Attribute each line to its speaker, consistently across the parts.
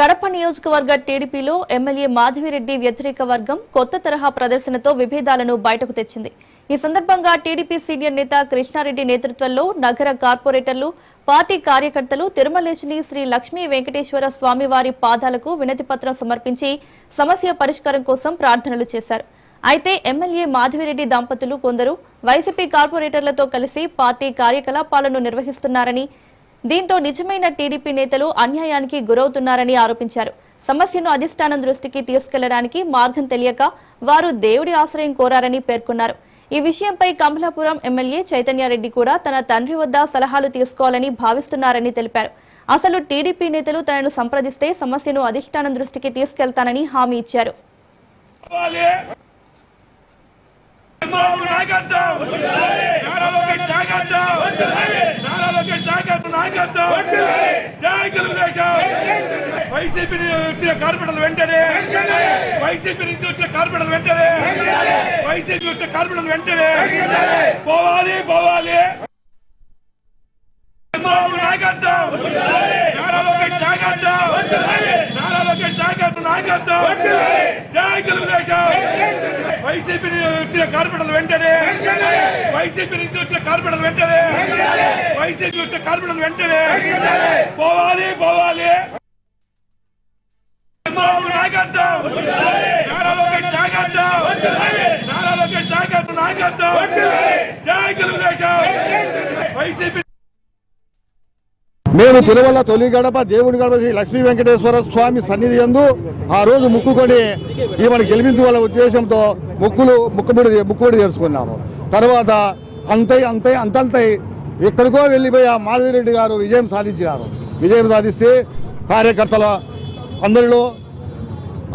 Speaker 1: కడప నియోజకవర్గ టీడీపీలో ఎమ్మెల్యే మాధవిరెడ్డి వ్యతిరేక వర్గం కొత్త తరహా ప్రదర్శనతో విభేదాలను బయటకు తెచ్చింది. ఈ సందర్భంగా టీడీపీ సీనియర్ నేత కృష్ణారెడ్డి నేతృత్వంలో నగర కార్పొరేటర్లు పార్టీ కార్యకర్తలు తిరుమలేశిని శ్రీ లక్ష్మీ వెంకటేశ్వర స్వామివారి పాదాలకు వినతిపత్రం సమర్పించి సమస్య పరిష్కారం కోసం ప్రార్థనలు చేశారు. అయితే ఎమ్మెల్యే మాధవిరెడ్డి దంపతులు కొందరు వైసీపీ కార్పొరేటర్లతో కలిసి పార్టీ కార్యకలాపాలను నిర్వహిస్తున్నారని దీంతో నిజమైన టీడీపీ నేతలు అన్యాయానికి గురవుతున్నారని ఆరోపించారు సమస్యను అధిష్టానం దృష్టికి తీసుకెళ్ళడానికి మార్గం తెలియక వారు దేవుడి ఆశ్రయం కోరారని పేర్కొన్నారు ఈ విషయంపై కమలాపురం ఎమ్మెల్యే చైతన్యారెడ్డి కూడా తన తండ్రి వద్ద సలహాలు తీసుకోవాలని భావిస్తున్నారని తెలిపారు అసలు టీడీపీ నేతలు తనను సంప్రదిస్తే సమస్యను అధిష్టానం దృష్టికి తీసుకెళ్తానని హామీ ఇచ్చారు
Speaker 2: నాగద్దాం నాగద్దాం నాయకత్వం నారా లోకేష్ నాయకత్వం నారా లోకేష్ నాయకత్వం జై తెలుగుదేశం! వైసీపీ వచ్చిన కార్పొరేటర్లు వెంటనే! వైసీపీ నుంచి వచ్చిన కార్పొరేటర్లు వెంటనే! వైసీపీ వచ్చిన కార్పొరేటర్లు వెంటనే! పోవాలి పోవాలి! నాయకత్వం నారా లోకేష్ నాయకత్వం నారా లోకేష్ నాయకత్వం నాయకత్వం జై తెలుగుదేశం! వైసీపీ వచ్చిన కార్పొరేటర్లు వెంటనే. వైసీపీ నుంచి వచ్చిన కార్పొరేటర్లు వెంటనే. వైసీపీ వచ్చిన కార్పొరేటర్లు వెంటనే. పోవాలి పోవాలి. నాయకత్వం. నారా లోకేష్ నాయకత్వం. నారా లోకేష్ నాయకత్వం. నాయకత్వం. జై తెలుగుదేశం. వైసీపీ
Speaker 3: తిరుమల తొలి గడప దేవుని గడప శ్రీ లక్ష్మీ వెంకటేశ్వర స్వామి సన్నిధి యందు ఆ రోజు ముక్కుకొని ఈమెను గెలిపించుకోవాల ఉద్దేశంతో ముక్కులు ముక్కుబడి ముక్కుబడి చేసుకున్నాము తర్వాత అంతై అంతై అంతంతై ఎక్కడికో వెళ్ళిపోయి ఆ మాధవిరెడ్డి గారు విజయం సాధించినారు. విజయం సాధిస్తే కార్యకర్తల అందరిలో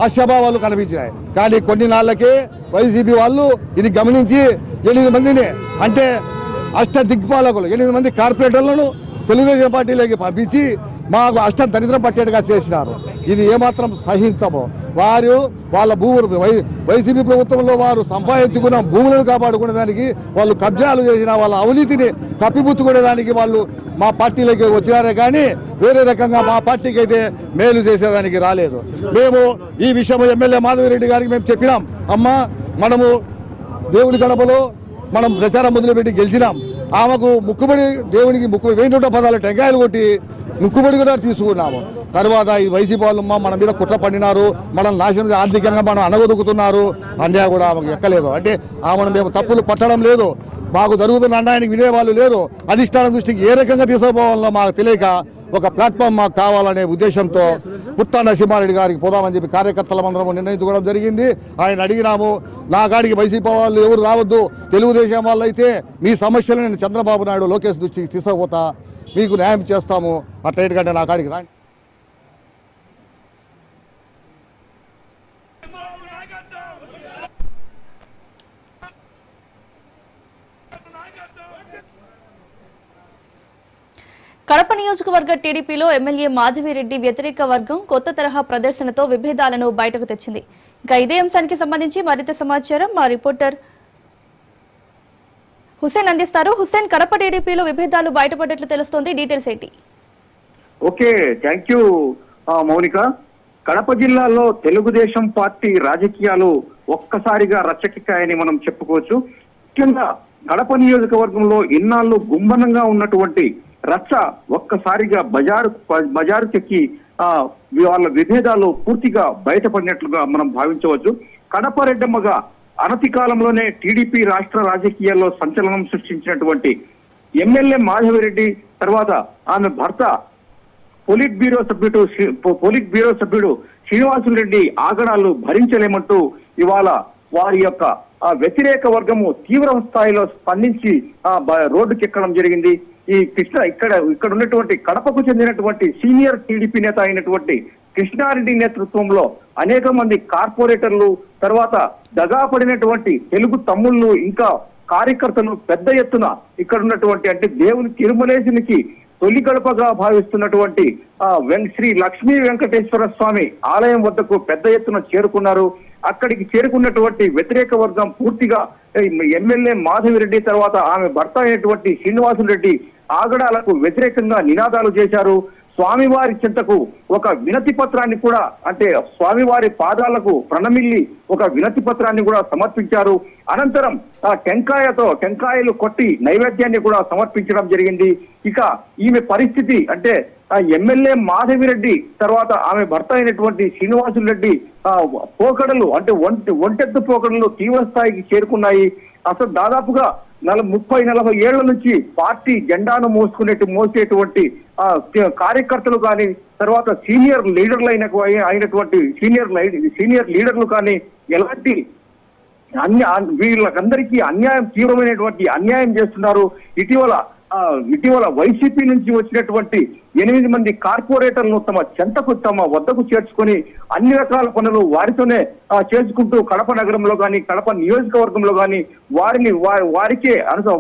Speaker 3: ఆశాభావాలు కనిపించినాయి. కానీ కొన్ని నాళ్ళకే వైసీపీ వాళ్ళు ఇది గమనించి ఎనిమిది మందిని అంటే అష్ట దిగ్పాలకులు ఎనిమిది మంది కార్పొరేటర్లను తెలుగుదేశం పార్టీలోకి పంపించి మాకు అష్టం దరిద్రం పట్టేట్టుగా చేసినారు. ఇది ఏమాత్రం సహించము. వారు వాళ్ళ భూములు వై వైసీపీ ప్రభుత్వంలో వారు సంపాదించుకున్న భూములను కాపాడుకునేదానికి వాళ్ళు కబ్జాలు చేసిన వాళ్ళ అవినీతిని కప్పిపుచ్చుకునేదానికి వాళ్ళు మా పార్టీలోకి వచ్చినారే కానీ వేరే రకంగా మా పార్టీకి అయితే మేలు చేసేదానికి రాలేదు. మేము ఈ విషయం ఎమ్మెల్యే మాధవిరెడ్డి గారికి మేము చెప్పినాం. అమ్మ మనము దేవుడి గడపలో మనం ప్రచారం మొదలుపెట్టి గెలిచినాం. ఆమెకు ముక్కుబడి దేవునికి ముక్కు వెయ్యి నూట పదాలు టెంకాయలు కొట్టి ముక్కుబడి కూడా తీసుకున్నాము. తర్వాత ఈ వైసీపీ వాళ్ళు మన మీద కుట్ర పండినారు. మనం నాశనం ఆర్థికంగా మనం అనగొదుకుతున్నారు అన్యాయ కూడా ఆమెకు ఎక్కలేదు. అంటే ఆమెను మేము తప్పులు పట్టడం లేదు. మాకు జరుగుతున్న అన్నాయనికి వినేవాళ్ళు లేరు. అధిష్టానం దృష్టికి ఏ రకంగా తీసుకుపోవాలో మాకు తెలియక ఒక ప్లాట్ఫామ్ మాకు కావాలనే ఉద్దేశంతో పుట్టా నరసింహారెడ్డి గారికి పోదామని చెప్పి కార్యకర్తల అందరం నిర్ణయించుకోవడం జరిగింది. ఆయన అడిగినాము నా కాడికి వైసీపీ వాళ్ళు ఎవరు రావద్దు తెలుగుదేశం వాళ్ళు అయితే మీ సమస్యలు నేను చంద్రబాబు నాయుడు లోకేష్ దృష్టికి తీసుకుపోతా మీకు న్యాయం చేస్తాము. అట్లయిట్ కంటే నా కాడికి రాండి
Speaker 1: కడప నియోజకవర్గ టీడీపీలో ఎమ్మెల్యే మాధవిరెడ్డి వ్యతిరేక వర్గం కొత్త తరహా ప్రదర్శనతో విభేదాలను బయటకు తెచ్చింది. ఇక ఇదే అంశానికి సంబంధించి మరింత సమాచారం మా రిపోర్టర్ హుసేన్ అందిస్తారు. హుసేన్ కడప టీడీపీలో విభేదాలు బయటపడ్డట్లు తెలుస్తోంది. డీటెయిల్స్ ఏంటి?
Speaker 4: Okay thank you Mounika. Kadapa జిల్లాలో తెలుగుదేశం పార్టీ రాజకీయాలు ఒక్కసారిగా రచ్చకెక్కాయని మనం చెప్పుకోవచ్చు. ముఖ్యంగా కడప నియోజకవర్గంలో ఇన్నాళ్ళు గుంభనంగా ఉన్నటువంటి రచ్చ ఒక్కసారిగా బజారు బజారు చెక్కి ఆ, వాళ్ళ విభేదాలు పూర్తిగా బయటపడినట్లుగా మనం భావించవచ్చు. కడప రెడ్డమ్మగా అనతి కాలంలోనే టీడీపీ రాష్ట్ర రాజకీయాల్లో సంచలనం సృష్టించినటువంటి ఎమ్మెల్యే మాధవిరెడ్డి తర్వాత ఆమె భర్త పోలిట్ బ్యూరో సభ్యుడు శ్రీ- పో- పోలిట్ బ్యూరో సభ్యుడు శ్రీనివాసులు రెడ్డి ఆగడాలు భరించలేమంటూ ఇవాళ వారి యొక్క వ్యతిరేక వర్గము తీవ్ర స్థాయిలో స్పందించి ఆ రోడ్డుకి ఎక్కడం జరిగింది. ఈ కృష్ణ ఇక్కడ ఇక్కడ ఉన్నటువంటి కడపకు చెందినటువంటి సీనియర్ టీడీపీ నేత అయినటువంటి కృష్ణారెడ్డి నేతృత్వంలో అనేక మంది కార్పొరేటర్లు తర్వాత దగా పడినటువంటి తెలుగు తమ్ముళ్ళు ఇంకా కార్యకర్తలు పెద్ద ఎత్తున ఇక్కడ ఉన్నటువంటి అంటే దేవుని తిరుమలేశునికి తొలి గడపగా భావిస్తున్నటువంటి ఆ వెం- శ్రీ లక్ష్మీ వెంకటేశ్వర స్వామి ఆలయం వద్దకు పెద్ద ఎత్తున చేరుకున్నారు. అక్కడికి చేరుకున్నటువంటి వ్యతిరేక వర్గం పూర్తిగా ఎమ్మెల్యే మాధవి రెడ్డి తర్వాత ఆమె భర్త అయినటువంటి శ్రీనివాసులు రెడ్డి ఆగడాలకు వ్యతిరేకంగా నినాదాలు చేశారు. స్వామివారి చింతకు ఒక వినతి పత్రాన్ని కూడా అంటే స్వామివారి పాదాలకు ప్రణమిల్లి ఒక వినతి పత్రాన్ని కూడా సమర్పించారు. అనంతరం ఆ టెంకాయతో టెంకాయలు కొట్టి నైవేద్యాన్ని కూడా సమర్పించడం జరిగింది. ఇక ఈమె పరిస్థితి అంటే ఆ ఎమ్మెల్యే మాధవిరెడ్డి తర్వాత ఆమె భర్త అయినటువంటి శ్రీనివాసులు రెడ్డి ఆ పోకడలు అంటే ఒంటె ఒంటెత్తు పోకడలు తీవ్ర స్థాయికి చేరుకున్నాయి. అసలు దాదాపుగా నల ముప్పై నలభై ఏళ్ళ నుంచి పార్టీ జెండాను మోసుకునేట్టు మోసేటువంటి ఆ కార్యకర్తలు కానీ తర్వాత సీనియర్ లీడర్లు అయిన అయినటువంటి సీనియర్ లై- సీనియర్ లీడర్లు కానీ ఎలాంటి అన్య వీళ్ళకందరికీ అన్యాయం తీవ్రమైనటువంటి అన్యాయం చేస్తున్నారు. ఇటీవల ఇటీవల వైసీపీ నుంచి వచ్చినటువంటి ఎనిమిది మంది కార్పొరేటర్లను తమ చెంతకు తమ వద్దకు చేర్చుకొని అన్ని రకాల పనులు వారితోనే చేర్చుకుంటూ చేసుకుంటూ కడప నగరంలో కానీ కడప నియోజకవర్గంలో కానీ వారిని వారికే అను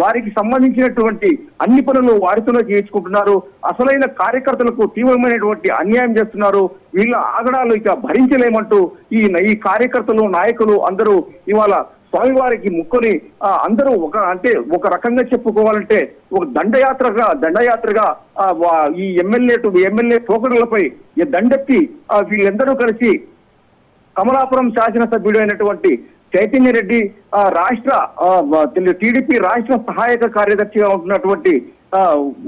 Speaker 4: వారికి సంబంధించినటువంటి అన్ని పనులు వారితోనే చేయించుకుంటున్నారు. అసలైన కార్యకర్తలకు తీవ్రమైనటువంటి అన్యాయం చేస్తున్నారు. వీళ్ళ ఆగడాలు ఇక భరించలేమంటూ ఈ ఈ కార్యకర్తలు నాయకులు అందరూ ఇవాళ స్వామివారికి ముక్కుని ఆ, అందరూ ఒక అంటే ఒక రకంగా చెప్పుకోవాలంటే ఒక దండయాత్రగా దండయాత్రగా ఈ ఎమ్మెల్యే ఎమ్మెల్యే పోకడలపై ఈ దండెత్తి వీళ్ళందరూ కలిసి కమలాపురం శాసనసభ్యుడు అయినటువంటి చైతన్య రెడ్డి ఆ, రాష్ట్ర టీడీపీ రాష్ట్ర సహాయక కార్యదర్శిగా ఉంటున్నటువంటి ఆ,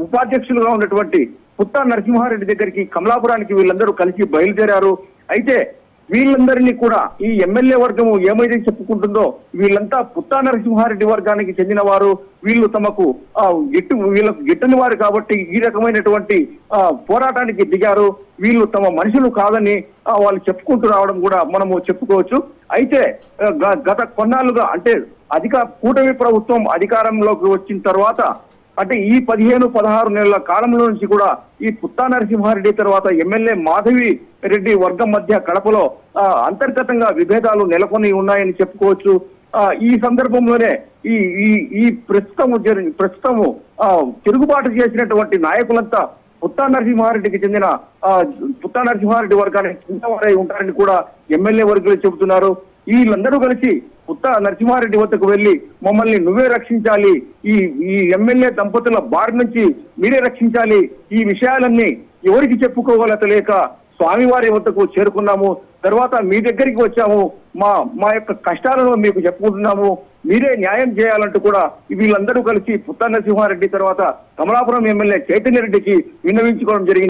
Speaker 4: ఉపాధ్యక్షులుగా ఉన్నటువంటి పుత్తా నరసింహారెడ్డి దగ్గరికి కమలాపురానికి వీళ్ళందరూ కలిసి బయలుదేరారు. అయితే వీళ్ళందరినీ కూడా ఈ ఎమ్మెల్యే వర్గము ఏమైతే చెప్పుకుంటుందో వీళ్ళంతా పుత్తా నరసింహారెడ్డి వర్గానికి చెందిన వారు వీళ్ళు తమకు ఆ, గిట్టు వీళ్ళకు గిట్టని వారు కాబట్టి ఈ రకమైనటువంటి ఆ, పోరాటానికి దిగారు. వీళ్ళు తమ మనుషులు కాదని వాళ్ళు చెప్పుకుంటూ రావడం కూడా మనము చెప్పుకోవచ్చు. అయితే గ- గత కొన్నాళ్ళుగా అంటే అధిక కూటమి ప్రభుత్వం అధికారంలోకి వచ్చిన తర్వాత అంటే ఈ పదిహేను పదహారు నెలల కాలంలో నుంచి కూడా ఈ పుత్తా నరసింహారెడ్డి తర్వాత ఎమ్మెల్యే మాధవి రెడ్డి వర్గం మధ్య కడపలో అంతర్గతంగా విభేదాలు నెలకొని ఉన్నాయని చెప్పుకోవచ్చు. ఈ సందర్భంలోనే ఈ ఈ ఈ ప్రస్తుతము జరి- ప్రస్తుతము తిరుగుబాటు చేసినటువంటి నాయకులంతా పుత్తా నరసింహారెడ్డికి చెందిన పుత్తా నరసింహారెడ్డి వర్గానికి చెందినవారై ఉంటారని కూడా ఎమ్మెల్యే వర్గులు చెబుతున్నారు. వీళ్ళందరూ కలిసి పుత్త నరసింహారెడ్డి వద్దకు వెళ్ళి మమ్మల్ని నువ్వే రక్షించాలి. ఈ ఈ ఎమ్మెల్యే దంపతుల బారి నుంచి మీరే రక్షించాలి. ఈ విషయాలన్నీ ఎవరికి చెప్పుకోవాలో తెలియక స్వామివారి వద్దకు చేరుకున్నాము. తర్వాత మీ దగ్గరికి వచ్చాము. మా మా యొక్క కష్టాలను మీకు చెప్పుకుంటున్నాము. మీరే న్యాయం చేయాలంటూ కూడా వీళ్ళందరూ కలిసి పుత్త నరసింహారెడ్డి తర్వాత కమలాపురం ఎమ్మెల్యే చైతన్య రెడ్డికి విన్నవించుకోవడం జరిగింది.